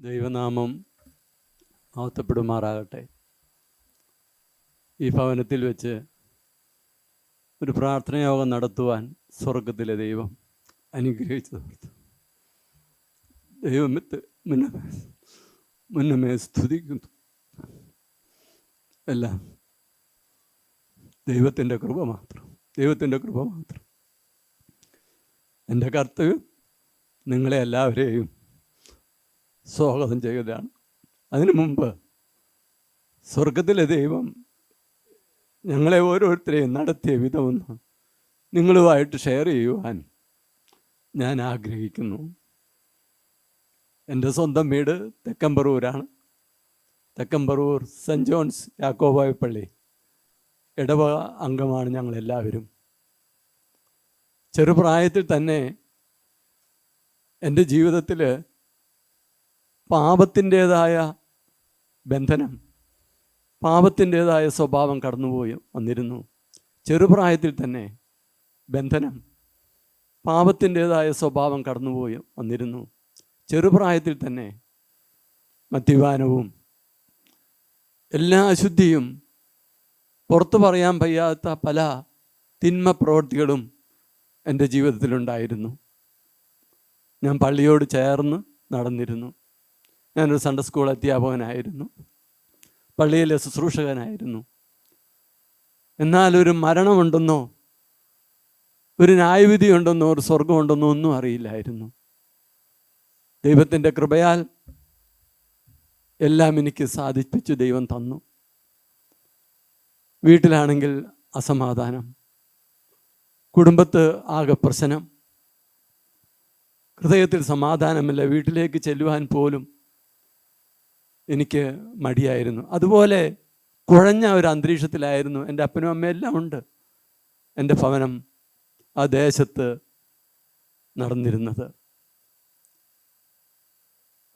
ദൈവനാമം മഹത്വപ്പെടുമാറാകട്ടെ. ഈ ഭവനത്തിൽ വെച്ച് ഒരു പ്രാർത്ഥനയോഗം നടത്തുവാൻ സ്വർഗത്തിലെ ദൈവം അനുഗ്രഹിച്ചു തീർത്തു ദൈവമിത്ത് മുന്നമേ മുന്നമേ സ്തുതിക്കുന്നു. എല്ലാം ദൈവത്തിന്റെ കൃപ മാത്രം ദൈവത്തിന്റെ കൃപ മാത്രം. എന്റെ കർത്തവ്യം നിങ്ങളെ എല്ലാവരെയും സ്വാഗതം ചെയ്യുകയാണ്. അതിനു മുമ്പ് സ്വർഗത്തിലെ ദൈവം ഞങ്ങളെ ഓരോരുത്തരെയും നടത്തിയ വിധമൊന്ന് നിങ്ങളുമായിട്ട് ഷെയർ ചെയ്യുവാൻ ഞാൻ ആഗ്രഹിക്കുന്നു. എന്റെ സ്വന്തം വീട് തെക്കമ്പറൂരാണ്. തെക്കമ്പറൂർ സെന്റ് ജോൺസ് യാക്കോബായ പള്ളി ഇടവക അംഗമാണ് ഞങ്ങളെല്ലാവരും. ചെറുപ്രായത്തിൽ തന്നെ എന്റെ ജീവിതത്തിൽ പാപത്തിന്റേതായ ബന്ധനം പാപത്തിന്റേതായ സ്വഭാവം കടന്നുപോയി വന്നിരുന്നു. ചെറുപ്രായത്തിൽ തന്നെ ബന്ധനം പാപത്തിന്റേതായ സ്വഭാവം കടന്നുപോയി വന്നിരുന്നു. ചെറുപ്രായത്തിൽ തന്നെ മദ്യപാനവും എല്ലാ അശുദ്ധിയും പുറത്തു പറയാൻ വയ്യാത്ത പല തിന്മ പ്രവൃത്തികളും എന്റെ ജീവിതത്തിലുണ്ടായിരുന്നു. ഞാൻ പള്ളിയോട് ചേർന്ന് നടന്നിരുന്നു. ഞാനൊരു സൺഡേ സ്കൂൾ അധ്യാപകനായിരുന്നു. പള്ളിയിലെ ശുശ്രൂഷകനായിരുന്നു. എന്നാൽ ഒരു മരണമുണ്ടെന്നോ ഒരു ന്യായവിധി ഉണ്ടെന്നോ ഒരു സ്വർഗമുണ്ടെന്നോ ഒന്നും അറിയില്ലായിരുന്നു. ദൈവത്തിന്റെ കൃപയാൽ എല്ലാം എനിക്ക് സാധിപ്പിച്ചു ദൈവം തന്നു. വീട്ടിലാണെങ്കിൽ അസമാധാനം കുടുംബത്ത് ആകെ പ്രശ്നം ഹൃദയത്തിൽ സമാധാനമില്ല വീട്ടിലേക്ക് ചെല്ലുവാൻ പോലും എനിക്ക് മടിയായിരുന്നു. അതുപോലെ കുഴഞ്ഞ ഒരു അന്തരീക്ഷത്തിലായിരുന്നു എന്റെ അപ്പനും അമ്മയും എല്ലാം ഉണ്ട്. എന്റെ ഭവനം ആ ദേശത്ത് നടന്നിരുന്നത്.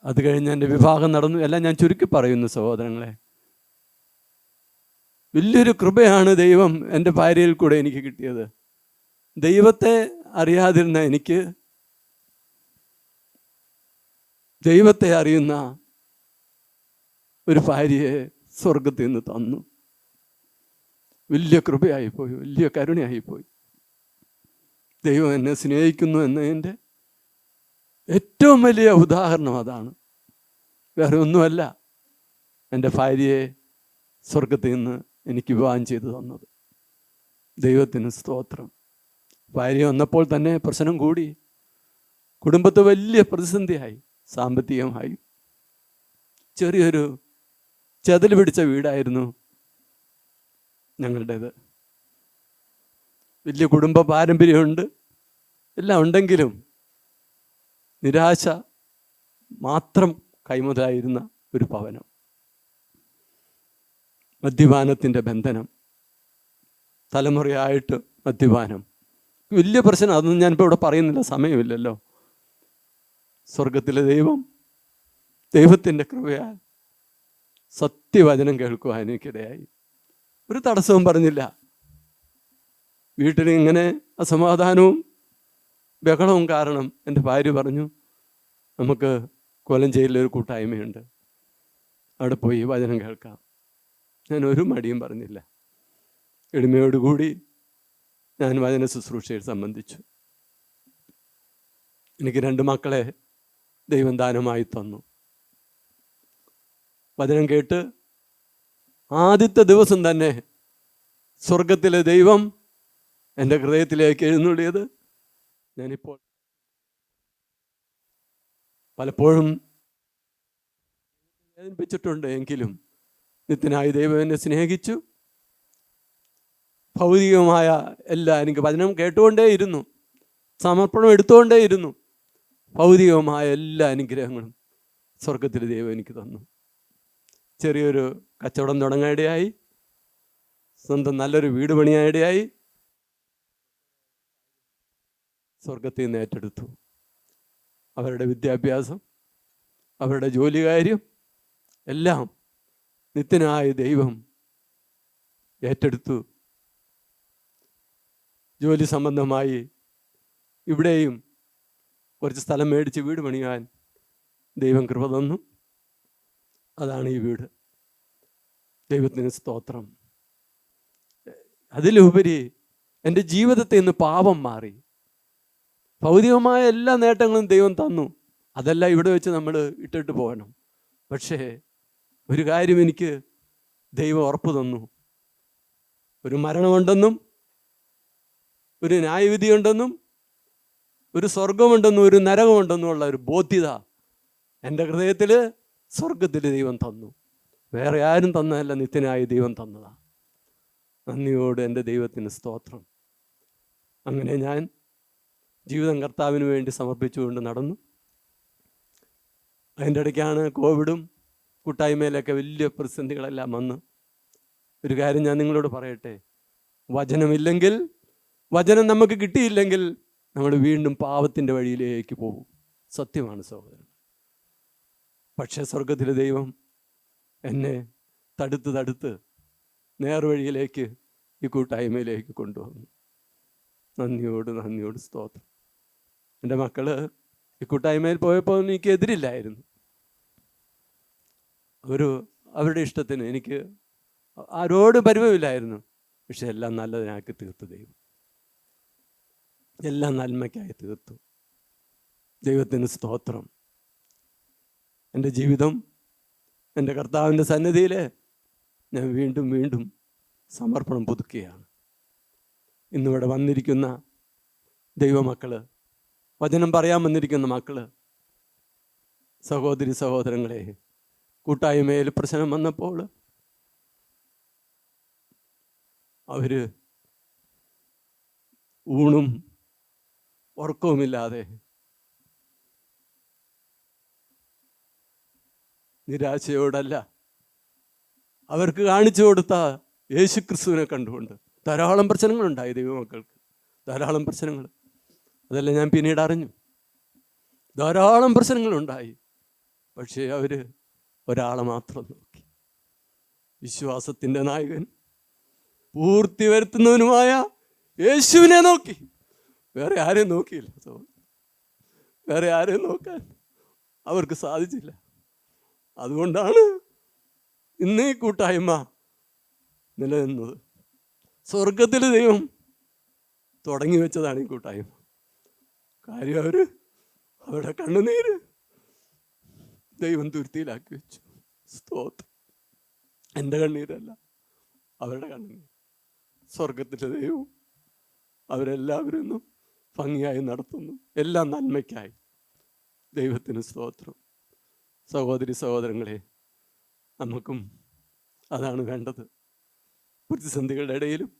അത് കഴിഞ്ഞ് എന്റെ വിവാഹം നടന്നു. എല്ലാം ഞാൻ ചുരുക്കി പറയുന്നു സഹോദരങ്ങളെ. വലിയൊരു കൃപയാണ് ദൈവം എന്റെ ഭാര്യയിൽ കൂടെ എനിക്ക് കിട്ടിയത്. ദൈവത്തെ അറിയാതിരുന്ന എനിക്ക് ദൈവത്തെ അറിയുന്ന ഒരു ഭാര്യയെ സ്വർഗത്തിൽ നിന്ന് തന്നു. വലിയ കൃപയായിപ്പോയി വലിയ കരുണയായിപ്പോയി. ദൈവം എന്നെ സ്നേഹിക്കുന്നു എന്നതിന്റെ ഏറ്റവും വലിയ ഉദാഹരണം അതാണ്. വേറെ ഒന്നുമല്ല എന്റെ ഭാര്യയെ സ്വർഗത്തിൽ നിന്ന് എനിക്ക് വിവാഹം ചെയ്തു തന്നത്. ദൈവത്തിന് സ്തോത്രം. ഭാര്യ വന്നപ്പോൾ തന്നെ പ്രശ്നം കൂടി. കുടുംബത്തെ വലിയ പ്രതിസന്ധിയായി സാമ്പത്തികമായി. ചെറിയൊരു ചെതൽ പിടിച്ച വീടായിരുന്നു ഞങ്ങളുടേത്. വലിയ കുടുംബ പാരമ്പര്യമുണ്ട്. എല്ലാം ഉണ്ടെങ്കിലും നിരാശ മാത്രം കൈമുതലായിരുന്ന ഒരു ഭവനം. മദ്യപാനത്തിന്റെ ബന്ധനം. തലമുറയായിട്ട് മദ്യപാനം. വലിയ പ്രശ്നം അതൊന്നും ഞാനിപ്പോൾ ഇവിടെ പറയുന്നില്ല സമയമില്ലല്ലോ. സ്വർഗത്തിലെ ദൈവം ദൈവത്തിന്റെ കൃപയാൽ സത്യവചനം കേൾക്കുവാൻ എനിക്കിടയായി ഒരു തടസ്സവും പറഞ്ഞില്ല. വീട്ടിൽ ഇങ്ങനെ അസമാധാനവും ബഹളവും കാരണം എന്റെ ഭാര്യ പറഞ്ഞു നമുക്ക് കൊലഞ്ചേരിയിലൊരു കൂട്ടായ്മയുണ്ട്. അവിടെ പോയി വചനം കേൾക്കാം. ഞാൻ ഒരു മടിയും പറഞ്ഞില്ല. എളിമയോടുകൂടി ഞാൻ വചന ശുശ്രൂഷയിൽ സംബന്ധിച്ചു. എനിക്ക് രണ്ട് മക്കളെ ദൈവം ദാനമായി തന്നു. വചനം കേട്ട് ആദ്യത്തെ ദിവസം തന്നെ സ്വർഗത്തിലെ ദൈവം എന്റെ ഹൃദയത്തിലേക്ക് എഴുന്നള്ളിയത് ഞാനിപ്പോൾ പലപ്പോഴും വേദനിപ്പിച്ചിട്ടുണ്ട് എങ്കിലും നിത്യനായ ദൈവം എന്നെ സ്നേഹിച്ചു. ഭൗതികമായ എല്ലാ എനിക്ക് വചനം കേട്ടുകൊണ്ടേയിരുന്നു. സമർപ്പണം എടുത്തുകൊണ്ടേയിരുന്നു. ഭൗതികമായ എല്ലാ അനുഗ്രഹങ്ങളും സ്വർഗത്തിൽ ദൈവം എനിക്ക് തന്നു. ചെറിയൊരു കച്ചവടം തുടങ്ങാനിടയായി. സ്വന്തം നല്ലൊരു വീട് പണിയാനിടയായി. സ്വർഗത്തിൽ നിന്ന് ഏറ്റെടുത്തു. അവരുടെ വിദ്യാഭ്യാസം അവരുടെ ജോലി കാര്യം എല്ലാം നിത്യനായ ദൈവം ഏറ്റെടുത്തു. ജോലി സംബന്ധമായി ഇവിടെയും കുറച്ച് സ്ഥലം മേടിച്ച് വീട് പണിയാൻ ദൈവം കൃപ തന്നു. അതാണ് ഈ വീട്. ദൈവത്തിന് സ്തോത്രം. അതിലുപരി എന്റെ ജീവിതത്തിൽ നിന്ന് പാപം മാറി. ഭൗതികമായ എല്ലാ നേട്ടങ്ങളും ദൈവം തന്നു. അതെല്ലാം ഇവിടെ വെച്ച് നമ്മൾ ഇട്ടിട്ട് പോകണം. പക്ഷേ ഒരു കാര്യം എനിക്ക് ദൈവം ഉറപ്പ് തന്നു. ഒരു മരണമുണ്ടെന്നും ഒരു ന്യായവിധിയുണ്ടെന്നും ഒരു സ്വർഗമുണ്ടെന്നും ഒരു നരകമുണ്ടെന്നും ഉള്ള ഒരു ബോധ്യത എന്റെ ഹൃദയത്തിൽ സ്വർഗത്തിൽ ദൈവം തന്നു. വേറെ ആരും തന്നതല്ല നിത്യനായ ദൈവം തന്നതാണ് നന്ദിയോട് എന്റെ ദൈവത്തിന് സ്തോത്രം. അങ്ങനെ ഞാൻ ജീവിതം കർത്താവിന് വേണ്ടി സമർപ്പിച്ചുകൊണ്ട് നടന്നു. അതിന്റെ ഇടയ്ക്കാണ് കോവിഡും കൂട്ടായ്മയിലൊക്കെ വലിയ പ്രതിസന്ധികളെല്ലാം വന്ന്. ഒരു കാര്യം ഞാൻ നിങ്ങളോട് പറയട്ടെ. വചനമില്ലെങ്കിൽ വചനം നമുക്ക് കിട്ടിയില്ലെങ്കിൽ നമ്മൾ വീണ്ടും പാവത്തിന്റെ വഴിയിലേക്ക് പോകും. സത്യമാണ് സഹോദരൻ. പക്ഷേ സ്വർഗത്തിലെ ദൈവം എന്നെ തടുത്ത് തടുത്ത് നേർവഴിയിലേക്ക് ഈ കൂട്ടായ്മയിലേക്ക് കൊണ്ടുവന്നു. നന്ദിയോട് നന്ദിയോട് സ്തോത്രം. എന്റെ മക്കൾ ഈ കൂട്ടായ്മയിൽ പോയപ്പോൾ എനിക്ക് എതിരില്ലായിരുന്നു. ഒരു അവരുടെ ഇഷ്ടത്തിന് എനിക്ക് ആരോടും പരിമയമില്ലായിരുന്നു പക്ഷെ എല്ലാം നല്ലതിനാക്കി തീർത്തു ദൈവം. എല്ലാം നന്മയ്ക്കായി തീർത്തു. ദൈവത്തിന് സ്തോത്രം. എന്റെ ജീവിതം എന്റെ കർത്താവിന്റെ സന്നിധിയിൽ ഞാൻ വീണ്ടും വീണ്ടും സമർപ്പണം പുതുക്കുകയാണ്. ഇന്നിവിടെ വന്നിരിക്കുന്ന ദൈവമക്കൾ വചനം പറയാൻ വന്നിരിക്കുന്ന മക്കൾ സഹോദരി സഹോദരങ്ങളെ കൂട്ടായ്മയിൽ പ്രശ്നം വന്നപ്പോൾ അവർ ഊണും ഉറക്കവുമില്ലാതെ നിരാശയോടല്ല. അവർക്ക് കാണിച്ചു കൊടുത്ത യേശു ക്രിസ്തുവിനെ കണ്ടുകൊണ്ട് ധാരാളം പ്രശ്നങ്ങളുണ്ടായി ദൈവമക്കൾക്ക്. ധാരാളം പ്രശ്നങ്ങൾ. അതെല്ലാം ഞാൻ പിന്നീട് അറിഞ്ഞു. ധാരാളം പ്രശ്നങ്ങളുണ്ടായി. പക്ഷേ അവർ ഒരാളെ മാത്രം നോക്കി. വിശ്വാസത്തിന്റെ നായകൻ പൂർത്തി വരുത്തുന്നവനുമായ യേശുവിനെ നോക്കി. വേറെ ആരെയും നോക്കിയില്ല. വേറെ ആരെയും നോക്കാൻ അവർക്ക് സാധിച്ചില്ല. അതുകൊണ്ടാണ് ഇന്ന് ഈ കൂട്ടായ്മ നിലനിന്നത്. സ്വർഗത്തിൽ ദൈവം തുടങ്ങി വെച്ചതാണ് ഈ കൂട്ടായ്മ. കാര്യം അവർ അവരുടെ കണ്ണുനീര് ദൈവം തുരുത്തിയിലാക്കി വെച്ചു. സ്തോത്രം. എന്റെ കണ്ണീരല്ല അവരുടെ കണ്ണുനീർ സ്വർഗത്തിലെ ദൈവം അവരെല്ലാവരും ഭംഗിയായി നടത്തുന്നു. എല്ലാം നന്മയ്ക്കായി. ദൈവത്തിന് സ്തോത്രം. സഹോദരി സഹോദരങ്ങളെ നമുക്കും അതാണ് വേണ്ടത്. പ്രതിസന്ധികളുടെ ഇടയിലും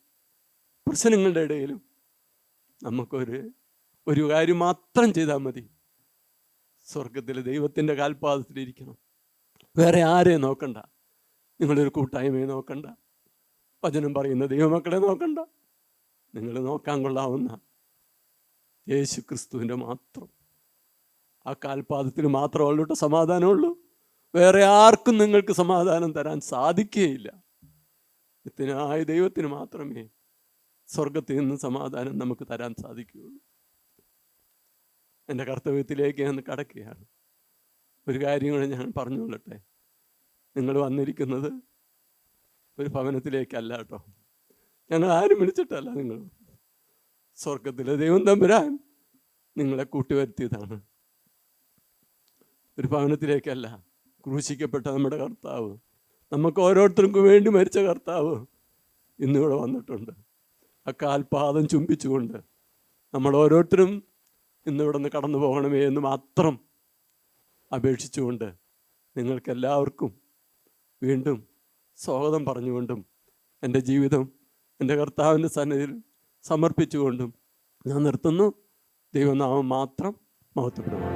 പ്രശ്നങ്ങളുടെ ഇടയിലും നമുക്കൊരു ഒരു കാര്യം മാത്രം ചെയ്താൽ മതി. സ്വർഗത്തിലെ ദൈവത്തിന്റെ കാൽപാദത്തിലിരിക്കണം വേറെ ആരെയും നോക്കണ്ട. നിങ്ങളൊരു കൂട്ടായ്മയെ നോക്കണ്ട. വചനം പറയുന്ന ദൈവമക്കളെ നോക്കണ്ട. നിങ്ങൾ നോക്കാൻ കൊള്ളാവുന്ന യേശു ക്രിസ്തുവിന്റെ മാത്രം. ആ കാൽപാദത്തിന് മാത്രമേ ഉള്ളൂ സമാധാനമുള്ളൂ. വേറെ ആർക്കും നിങ്ങൾക്ക് സമാധാനം തരാൻ സാധിക്കുകയില്ല. നിത്യനായ ദൈവത്തിന് മാത്രമേ സ്വർഗത്തിൽ നിന്ന് സമാധാനം നമുക്ക് തരാൻ സാധിക്കുകയുള്ളൂ. എന്റെ കർത്തവ്യത്തിലേക്ക് ഞാൻ കടക്കുകയാണ്. ഒരു കാര്യം കൂടെ ഞാൻ പറഞ്ഞുകൊള്ളട്ടെ നിങ്ങൾ വന്നിരിക്കുന്നത് ഒരു ഭവനത്തിലേക്കല്ല കേട്ടോ. ഞങ്ങൾ ആരും വിളിച്ചിട്ടല്ല നിങ്ങൾ സ്വർഗത്തിലെ ദൈവം തമ്പുരാൻ നിങ്ങളെ കൂട്ടിവരുത്തിയതാണ്. ഒരു ഭവനത്തിലേക്കല്ല ക്രൂശിക്കപ്പെട്ട നമ്മുടെ കർത്താവ്. നമുക്ക് ഓരോരുത്തർക്കും വേണ്ടി മരിച്ച കർത്താവ് ഇന്നിവിടെ വന്നിട്ടുണ്ട്. ആ കാൽപാദം ചുംബിച്ചുകൊണ്ട് നമ്മൾ ഓരോരുത്തരും ഇന്നിവിടെ നിന്ന് കടന്നു പോകണമേ എന്ന് മാത്രം അപേക്ഷിച്ചുകൊണ്ട് നിങ്ങൾക്കെല്ലാവർക്കും വീണ്ടും സ്വാഗതം പറഞ്ഞുകൊണ്ടും എന്റെ ജീവിതം എന്റെ കർത്താവിന്റെ സന്നിധിയിൽ സമർപ്പിച്ചുകൊണ്ടും ഞാൻ നിർത്തുന്നു. ദൈവനാമം മാത്രം മഹത്വപ്പെടുമാണ്